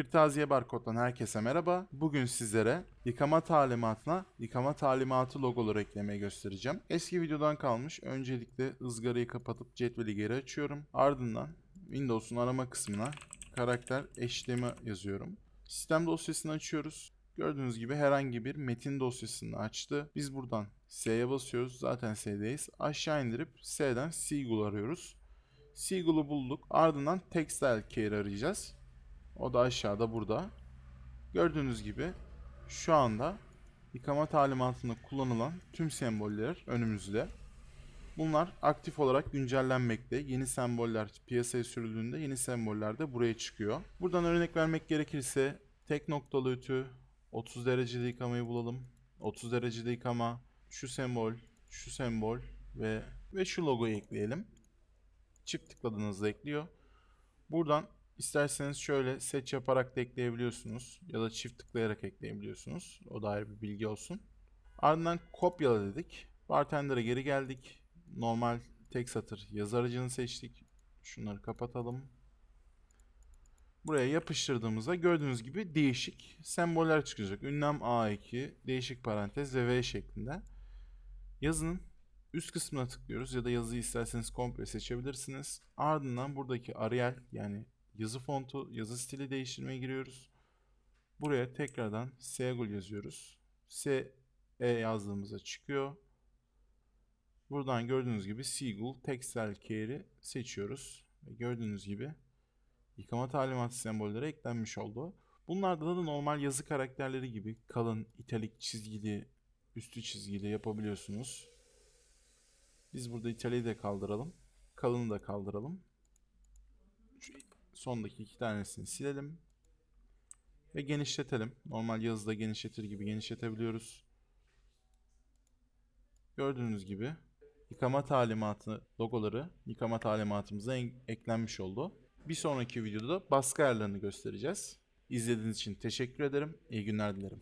Kırtasiye Barkod'dan herkese merhaba. Bugün sizlere yıkama talimatına yıkama talimatı logoları eklemeyi göstereceğim. Eski videodan kalmış. Öncelikle ızgarayı kapatıp cetveli geri açıyorum. Ardından Windows'un arama kısmına karakter eşlemi yazıyorum. Sistem dosyasını açıyoruz. Gördüğünüz gibi herhangi bir metin dosyasını açtı. Biz buradan S'ye basıyoruz. Zaten S'deyiz. Aşağı indirip S'den Seagull arıyoruz. Seagull'u bulduk. Ardından Textile Care arayacağız. O da aşağıda burada. Gördüğünüz gibi şu anda yıkama talimatında kullanılan tüm semboller önümüzde. Bunlar aktif olarak güncellenmekte. Yeni semboller piyasaya sürüldüğünde yeni semboller de buraya çıkıyor. Buradan örnek vermek gerekirse tek noktalı ütü, 30 derecede yıkamayı bulalım. 30 derecede yıkama, şu sembol, şu sembol ve ve şu logoyu ekleyelim. Çift tıkladığınızda ekliyor. Buradan isterseniz şöyle seç yaparak da ekleyebiliyorsunuz ya da çift tıklayarak ekleyebiliyorsunuz. O da ayrı bir bilgi olsun. Ardından kopyala dedik. Bartender'a geri geldik. Normal tek satır yazı aracını seçtik. Şunları kapatalım. Buraya yapıştırdığımızda gördüğünüz gibi değişik semboller çıkacak. Ünlem A2, değişik parantez ve V şeklinde. Yazının üst kısmına tıklıyoruz ya da yazıyı isterseniz komple seçebilirsiniz. Ardından buradaki Arial yani yazı fontu, yazı stili değiştirmeye giriyoruz. Buraya tekrardan Seagul yazıyoruz. S E yazdığımızda çıkıyor. Buradan gördüğünüz gibi Seagull Textile Care'i seçiyoruz. Ve gördüğünüz gibi yıkama talimatı sembolleri eklenmiş oldu. Bunlarda da normal yazı karakterleri gibi kalın, italik, çizgili, üstü çizgili yapabiliyorsunuz. Biz burada italiği de kaldıralım. Kalını da kaldıralım. Sondaki iki tanesini silelim. Ve genişletelim. Normal yazıda genişletir gibi genişletebiliyoruz. Gördüğünüz gibi yıkama talimatı logoları yıkama talimatımıza en- eklenmiş oldu. Bir sonraki videoda baskı ayarlarını göstereceğiz. İzlediğiniz için teşekkür ederim. İyi günler dilerim.